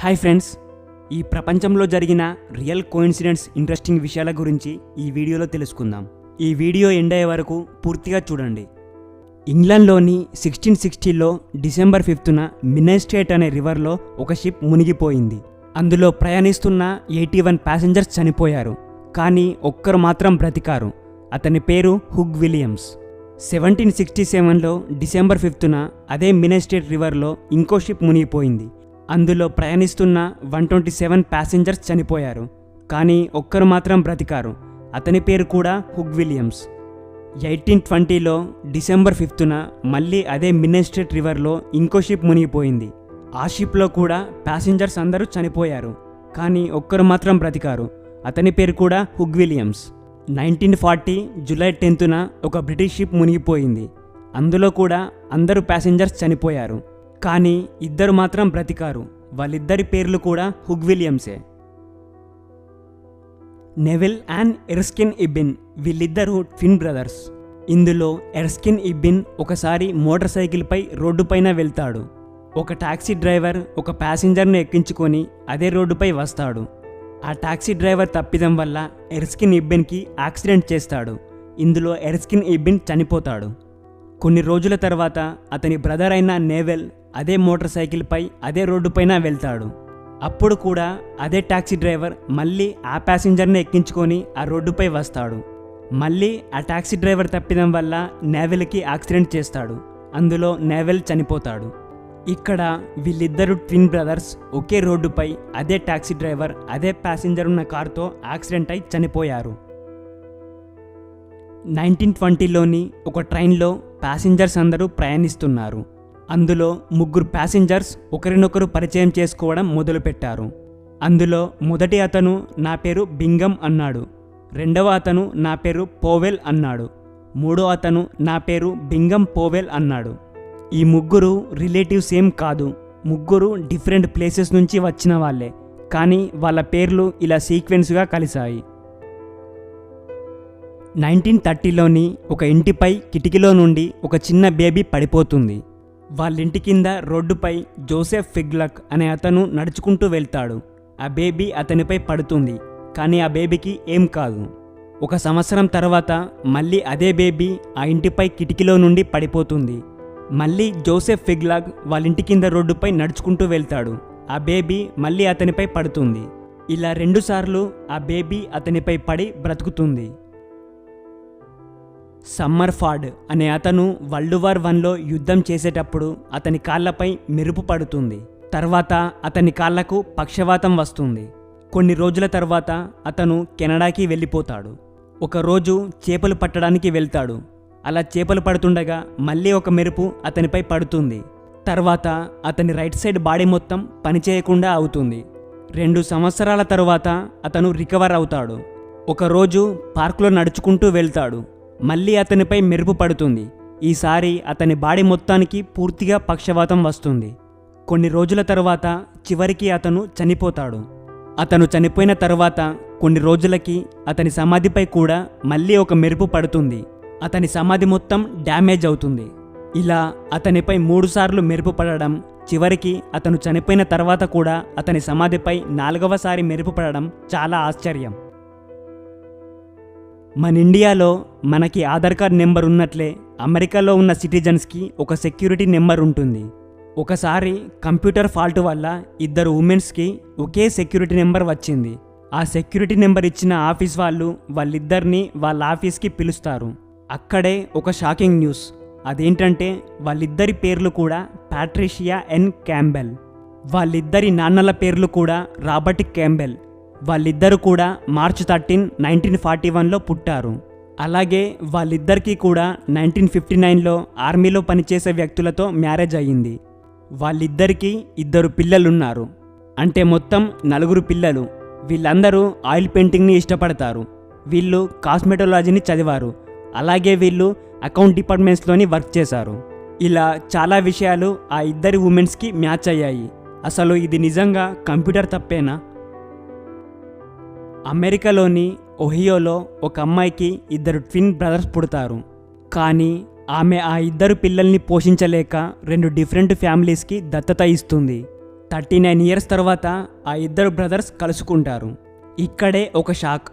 Hi friends ఈ ప్రపంచంలో జరిగిన రియల్ కోయిన్సిడెంట్స్ ఇంట్రెస్టింగ్ విషయాల గురించి ఈ వీడియోలో తెలుసుకుందాం. ఈ వీడియో ఎండ్ అయ్యే వరకు పూర్తిగా చూడండి. ఇంగ్లాండ్లోని సిక్స్టీన్ సిక్స్టీలో డిసెంబర్ ఫిఫ్త్న మినెస్టేట్ అనే రివర్లో ఒక షిప్ మునిగిపోయింది. అందులో ప్రయాణిస్తున్న ఎయిటీ వన్ ప్యాసింజర్స్ చనిపోయారు కానీ ఒక్కరు మాత్రం బ్రతికారు. అతని పేరు హుగ్ విలియమ్స్. సెవెంటీన్ సిక్స్టీ సెవెన్లో డిసెంబర్ ఫిఫ్త్న అదే మినెస్టేట్ రివర్లో ఇంకో షిప్ మునిగిపోయింది. అందులో ప్రయాణిస్తున్న వన్ ట్వంటీ సెవెన్ ప్యాసింజర్స్ చనిపోయారు. కానీ ఒక్కరు మాత్రం బ్రతికారు. అతని పేరు కూడా హుగ్ విలియమ్స్. ఎయిటీన్ ట్వంటీలో డిసెంబర్ ఫిఫ్త్న మళ్ళీ అదే మినెస్టేట్ రివర్లో ఇంకో షిప్ మునిగిపోయింది. ఆ షిప్లో కూడా ప్యాసింజర్స్ అందరూ చనిపోయారు. కానీ ఒక్కరు మాత్రం బ్రతికారు. అతని పేరు కూడా Hugh Williams. Nineteen forty July టెన్త్న ఒక బ్రిటిష్ షిప్ మునిగిపోయింది. అందులో కూడా అందరూ ప్యాసింజర్స్ చనిపోయారు. కానీ ఇద్దరు మాత్రం బ్రతికారు. వాళ్ళిద్దరి పేర్లు కూడా హుగ్ విలియమ్సే. నెవిల్ అండ్ ఎర్స్కిన్ ఇబ్బిన్ వీళ్ళిద్దరూ ట్విన్ బ్రదర్స్. ఇందులో ఎర్స్కిన్ ఇబ్బిన్ ఒకసారి మోటార్ సైకిల్పై రోడ్డుపైన వెళ్తాడు. ఒక టాక్సీ డ్రైవర్ ఒక ప్యాసింజర్ను ఎక్కించుకొని అదే రోడ్డుపై వస్తాడు. ఆ టాక్సీ డ్రైవర్ తప్పిదం వల్ల ఎర్స్కిన్ ఇబ్బిన్కి యాక్సిడెంట్ చేస్తాడు. ఇందులో ఎర్స్కిన్ ఇబ్బిన్ చనిపోతాడు. కొన్ని రోజుల తర్వాత అతని బ్రదర్ అయిన నేవెల్ అదే మోటార్ సైకిల్పై అదే రోడ్డుపైన వెళ్తాడు. అప్పుడు కూడా అదే టాక్సీ డ్రైవర్ మళ్ళీ ఆ ప్యాసింజర్ని ఎక్కించుకొని ఆ రోడ్డుపై వస్తాడు. మళ్ళీ ఆ టాక్సీ డ్రైవర్ తప్పిదం వల్ల నేవెల్కి యాక్సిడెంట్ చేస్తాడు. అందులో నేవెల్ చనిపోతాడు. ఇక్కడ వీళ్ళిద్దరు ట్విన్ బ్రదర్స్ ఒకే రోడ్డుపై అదే టాక్సీ డ్రైవర్ అదే ప్యాసింజర్ ఉన్న కారుతో యాక్సిడెంట్ అయి చనిపోయారు. నైన్టీన్ ట్వంటీలోని ఒక ట్రైన్లో ప్యాసింజర్స్ అందరూ ప్రయాణిస్తున్నారు. అందులో ముగ్గురు ప్యాసింజర్స్ ఒకరినొకరు పరిచయం చేసుకోవడం మొదలుపెట్టారు. అందులో మొదటి అతను నా పేరు బింగం అన్నాడు. రెండవ అతను నా పేరు పోవెల్ అన్నాడు. మూడో అతను నా పేరు బింగం పోవెల్ అన్నాడు. ఈ ముగ్గురు రిలేటివ్స్ ఏం కాదు. ముగ్గురు డిఫరెంట్ ప్లేసెస్ నుంచి వచ్చిన వాళ్ళే. కానీ వాళ్ళ పేర్లు ఇలా సీక్వెన్స్గా కలిశాయి. నైన్టీన్ థర్టీలోని ఒక ఇంటిపై కిటికీలో నుండి ఒక చిన్న బేబీ పడిపోతుంది. వాళ్ళ ఇంటి కింద రోడ్డుపై జోసెఫ్ ఫిగ్లక్ అనే అతను నడుచుకుంటూ వెళ్తాడు. ఆ బేబీ అతనిపై పడుతుంది కానీ ఆ బేబీకి ఏం కాదు. ఒక సంవత్సరం తర్వాత మళ్ళీ అదే బేబీ ఆ ఇంటిపై కిటికీలో నుండి పడిపోతుంది. మళ్ళీ జోసెఫ్ ఫిగ్లాగ్ వాళ్ళ ఇంటి కింద రోడ్డుపై నడుచుకుంటూ వెళ్తాడు. ఆ బేబీ మళ్ళీ అతనిపై పడుతుంది. ఇలా రెండుసార్లు ఆ బేబీ అతనిపై పడి బ్రతుకుతుంది. సమ్మర్ఫాడ్ అనే అతను వరల్డ్ వార్ వన్లో యుద్ధం చేసేటప్పుడు అతని కాళ్ళపై మెరుపు పడుతుంది. తర్వాత అతని కాళ్ళకు పక్షవాతం వస్తుంది. కొన్ని రోజుల తర్వాత అతను కెనడాకి వెళ్ళిపోతాడు. ఒకరోజు చేపలు పట్టడానికి వెళ్తాడు. అలా చేపలు పడుతుండగా మళ్ళీ ఒక మెరుపు అతనిపై పడుతుంది. తర్వాత అతని రైట్ సైడ్ బాడీ మొత్తం పనిచేయకుండా అవుతుంది. రెండు సంవత్సరాల తరువాత అతను రికవర్ అవుతాడు. ఒకరోజు పార్కులో నడుచుకుంటూ వెళ్తాడు. మళ్ళీ అతనిపై మెరుపు పడుతుంది. ఈసారి అతని బాడీ మొత్తానికి పూర్తిగా పక్షవాతం వస్తుంది. కొన్ని రోజుల తర్వాత చివరికి అతను చనిపోతాడు. అతను చనిపోయిన తర్వాత కొన్ని రోజులకి అతని సమాధిపై కూడా మళ్ళీ ఒక మెరుపు పడుతుంది. అతని సమాధి మొత్తం డ్యామేజ్ అవుతుంది. ఇలా అతనిపై మూడుసార్లు మెరుపు పడడం చివరికి అతను చనిపోయిన తర్వాత కూడా అతని సమాధిపై నాలుగవసారి మెరుపు పడడం చాలా ఆశ్చర్యం. మన ఇండియాలో మనకి ఆధార్ కార్డ్ నెంబర్ ఉన్నట్లే అమెరికాలో ఉన్న సిటిజన్స్కి ఒక సెక్యూరిటీ నెంబర్ ఉంటుంది. ఒకసారి కంప్యూటర్ ఫాల్ట్ వల్ల ఇద్దరు ఉమెన్స్కి ఒకే సెక్యూరిటీ నెంబర్ వచ్చింది. ఆ సెక్యూరిటీ నెంబర్ ఇచ్చిన ఆఫీస్ వాళ్ళు వాళ్ళిద్దరిని వాళ్ళ ఆఫీస్కి పిలుస్తారు. అక్కడే ఒక షాకింగ్ న్యూస్. అదేంటంటే వాళ్ళిద్దరి పేర్లు కూడా ప్యాట్రిషియా ఎన్ క్యాంబెల్. వాళ్ళిద్దరి నాన్నల పేర్లు కూడా రాబర్ట్ క్యాంబెల్. వాళ్ళిద్దరు కూడా మార్చ్ థర్టీన్ నైన్టీన్ ఫార్టీ వన్లో పుట్టారు. అలాగే వాళ్ళిద్దరికీ కూడా నైన్టీన్ ఫిఫ్టీ నైన్లో ఆర్మీలో పనిచేసే వ్యక్తులతో మ్యారేజ్ అయ్యింది. వాళ్ళిద్దరికీ ఇద్దరు పిల్లలున్నారు. అంటే మొత్తం నలుగురు పిల్లలు. వీళ్ళందరూ ఆయిల్ పెయింటింగ్ని ఇష్టపడతారు. వీళ్ళు కాస్మెటోలాజీని చదివారు. అలాగే వీళ్ళు అకౌంట్ డిపార్ట్మెంట్స్లోని వర్క్ చేశారు. ఇలా చాలా విషయాలు ఆ ఇద్దరి ఉమెన్స్కి మ్యాచ్ అయ్యాయి. అసలు ఇది నిజంగా కంప్యూటర్ తప్పేనా? అమెరికాలోని ఒహియోలో ఒక అమ్మాయికి ఇద్దరు ట్విన్ బ్రదర్స్ పుడతారు. కానీ ఆమె ఆ ఇద్దరు పిల్లల్ని పోషించలేక రెండు డిఫరెంట్ ఫ్యామిలీస్కి దత్తత ఇస్తుంది. థర్టీ నైన్ ఇయర్స్ తర్వాత ఆ ఇద్దరు బ్రదర్స్ కలుసుకుంటారు. ఇక్కడే ఒక షాక్.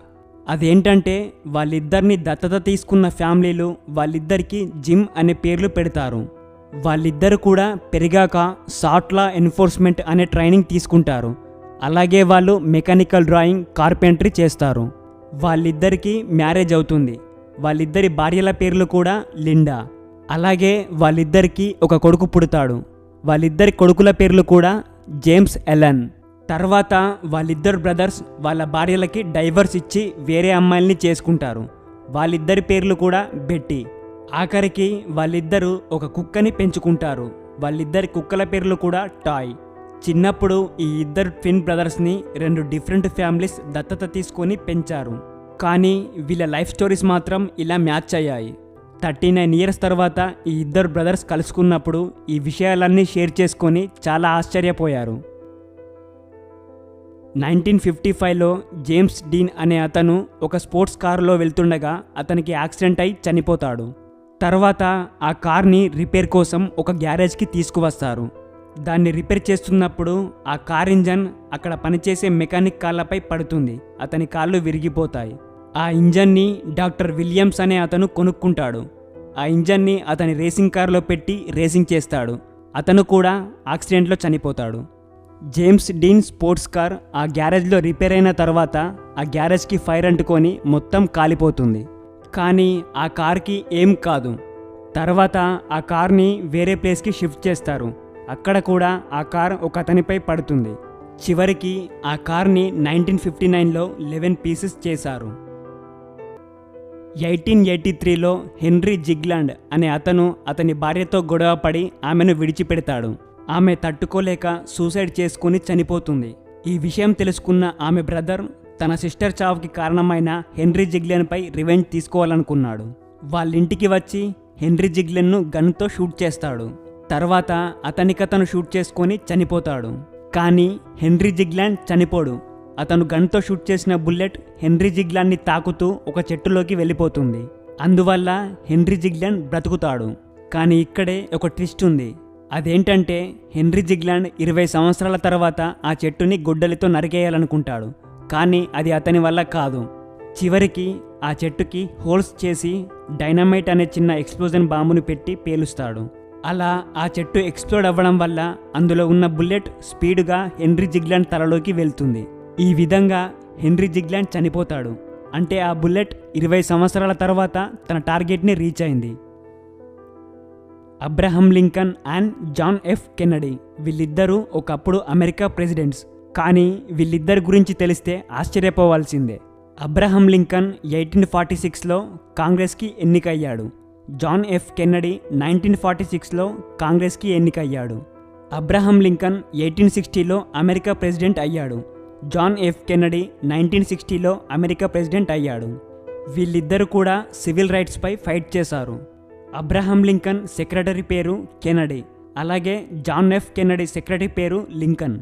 అదేంటంటే వాళ్ళిద్దరిని దత్తత తీసుకున్న ఫ్యామిలీలు వాళ్ళిద్దరికి జిమ్ అనే పేర్లు పెడతారు. వాళ్ళిద్దరు కూడా పెరిగాక సాట్లా ఎన్ఫోర్స్మెంట్ అనే ట్రైనింగ్ తీసుకుంటారు. అలాగే వాళ్ళు మెకానికల్ డ్రాయింగ్ కార్పెంటరీ చేస్తారు. వాళ్ళిద్దరికీ మ్యారేజ్ అవుతుంది. వాళ్ళిద్దరి భార్యల పేర్లు కూడా లిండా. అలాగే వాళ్ళిద్దరికీ ఒక కొడుకు పుడతాడు. వాళ్ళిద్దరి కొడుకుల పేర్లు కూడా జేమ్స్ ఎలన్. తర్వాత వాళ్ళిద్దరు బ్రదర్స్ వాళ్ళ భార్యలకి డైవర్స్ ఇచ్చి వేరే అమ్మాయిల్ని చేసుకుంటారు. వాళ్ళిద్దరి పేర్లు కూడా బెట్టి. ఆఖరికి వాళ్ళిద్దరూ ఒక కుక్కని పెంచుకుంటారు. వాళ్ళిద్దరి కుక్కల పేర్లు కూడా టాయ్. చిన్నప్పుడు ఈ ఇద్దరు ట్విన్ బ్రదర్స్ని రెండు డిఫరెంట్ ఫ్యామిలీస్ దత్తత తీసుకొని పెంచారు. కానీ వీళ్ళ లైఫ్ స్టోరీస్ మాత్రం ఇలా మ్యాచ్ అయ్యాయి. థర్టీ నైన్ ఇయర్స్ తర్వాత ఈ ఇద్దరు బ్రదర్స్ కలుసుకున్నప్పుడు ఈ విషయాలన్నీ షేర్ చేసుకొని చాలా ఆశ్చర్యపోయారు. నైన్టీన్ ఫిఫ్టీ ఫైవ్లో జేమ్స్ డీన్ అనే అతను ఒక స్పోర్ట్స్ కారులో వెళ్తుండగా అతనికి యాక్సిడెంట్ అయి చనిపోతాడు. తర్వాత ఆ కార్ని రిపేర్ కోసం ఒక గ్యారేజ్కి తీసుకువస్తారు. దాన్ని రిపేర్ చేస్తున్నప్పుడు ఆ కార్ ఇంజన్ అక్కడ పనిచేసే మెకానిక్ కాళ్ళపై పడుతుంది. అతని కాళ్ళు విరిగిపోతాయి. ఆ ఇంజన్ని డాక్టర్ విలియమ్స్ అనే అతను కొనుక్కుంటాడు. ఆ ఇంజన్ని అతని రేసింగ్ కార్లో పెట్టి రేసింగ్ చేస్తాడు. అతను కూడా యాక్సిడెంట్లో చనిపోతాడు. జేమ్స్ డీన్ స్పోర్ట్స్ కార్ ఆ గ్యారేజ్లో రిపేర్ అయిన తర్వాత ఆ గ్యారేజ్కి ఫైర్ అంటుకొని మొత్తం కాలిపోతుంది. కానీ ఆ కార్కి ఏం కాదు. తర్వాత ఆ కార్ని వేరే ప్లేస్కి షిఫ్ట్ చేస్తారు. అక్కడ కూడా ఆ కార్ ఒక అతనిపై పడుతుంది. చివరికి ఆ కార్ని నైన్టీన్ ఫిఫ్టీ నైన్లో లెవెన్ పీసెస్ చేశారు. ఎయిటీన్ ఎయిటీ త్రీలో హెన్రీ జిగ్లాండ్ అనే అతను అతని భార్యతో గొడవపడి ఆమెను విడిచిపెడతాడు. ఆమె తట్టుకోలేక సూసైడ్ చేసుకుని చనిపోతుంది. ఈ విషయం తెలుసుకున్న ఆమె బ్రదర్ తన సిస్టర్ చావుకి కారణమైన హెన్రీ జిగ్లెన్పై రివెంజ్ తీసుకోవాలనుకున్నాడు. వాళ్ళ ఇంటికి వచ్చి హెన్రీ జిగ్లెన్ను గన్తో షూట్ చేస్తాడు. తర్వాత అతనికతను షూట్ చేసుకొని చనిపోతాడు. కానీ హెన్రీ జిగ్లాండ్ చనిపోడు. అతను గన్తో షూట్ చేసిన బుల్లెట్ హెన్రీ జిగ్లాండ్ని తాకుతూ ఒక చెట్టులోకి వెళ్ళిపోతుంది. అందువల్ల హెన్రీ జిగ్లాండ్ బ్రతుకుతాడు. కానీ ఇక్కడే ఒక ట్విస్ట్ ఉంది. అదేంటంటే హెన్రీ జిగ్లాండ్ ఇరవై సంవత్సరాల తర్వాత ఆ చెట్టుని గుడ్డలితో నరికేయాలనుకుంటాడు. కానీ అది అతని వల్ల కాదు. చివరికి ఆ చెట్టుకి హోల్స్ చేసి డైనమైట్ అనే చిన్న ఎక్స్ప్లోజన్ బాంబుని పెట్టి పేలుస్తాడు. అలా ఆ చెట్టు ఎక్స్ప్లోడ్ అవ్వడం వల్ల అందులో ఉన్న బుల్లెట్ స్పీడ్గా హెన్రీ జిగ్లాండ్ తలలోకి వెళ్తుంది. ఈ విధంగా హెన్రీ జిగ్లాండ్ చనిపోతాడు. అంటే ఆ బుల్లెట్ ఇరవై సంవత్సరాల తర్వాత తన టార్గెట్ని రీచ్ అయింది. Abraham Lincoln and John F Kennedy వీళ్ళిద్దరూ ఒకప్పుడు అమెరికా ప్రెసిడెంట్స్. కానీ వీళ్ళిద్దరి గురించి తెలిస్తే ఆశ్చర్యపోవాల్సిందే. అబ్రహం లింకన్ ఎయిటీన్ ఫార్టీ సిక్స్లో కాంగ్రెస్కి ఎన్నికయ్యాడు. John F Kennedy nineteen forty సిక్స్లో కాంగ్రెస్కి ఎన్నికయ్యాడు. అబ్రహం లింకన్ ఎయిటీన్ సిక్స్టీలో అమెరికా ప్రెసిడెంట్ అయ్యాడు. జాన్ ఎఫ్ కెన్నడీ నైన్టీన్ సిక్స్టీలో అమెరికా ప్రెసిడెంట్ అయ్యాడు. వీళ్ళిద్దరూ కూడా సివిల్ రైట్స్పై ఫైట్ చేశారు. అబ్రహం లింకన్ సెక్రటరీ పేరు కెనడీ అలాగే జాన్ ఎఫ్ కెన్నడీ సెక్రటరీ పేరు లింకన్.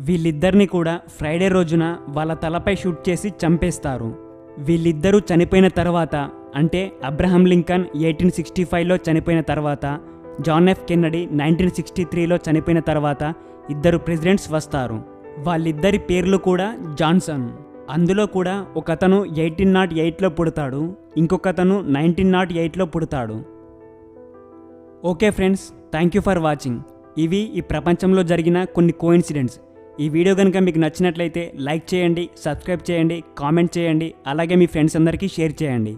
వీళ్ళిద్దరిని కూడా ఫ్రైడే రోజున వాళ్ళ తలపై షూట్ చేసి చంపేస్తారు. వీళ్ళిద్దరూ చనిపోయిన తర్వాత అంటే అబ్రహం లింకన్ ఎయిటీన్ సిక్స్టీ ఫైవ్లో చనిపోయిన తర్వాత John F Kennedy nineteen sixty త్రీలో చనిపోయిన తర్వాత ఇద్దరు ప్రెసిడెంట్స్ వస్తారు. వాళ్ళిద్దరి పేర్లు కూడా జాన్సన్. అందులో కూడా ఒకతను ఎయిటీన్ నాట్ ఎయిట్లో పుడతాడు ఇంకొకతను నైన్టీన్ నాట్ ఎయిట్లో పుడతాడు. Okay friends thank you for watching. ఇవి ఈ ప్రపంచంలో జరిగిన కొన్ని కోఇన్సిడెంట్స్ ఈ వీడియో కనుక మీకు నచ్చినట్లయితే లైక్ చేయండి సబ్స్క్రైబ్ చేయండి కామెంట్ చేయండి అలాగే మీ ఫ్రెండ్స్ అందరికీ షేర్ చేయండి.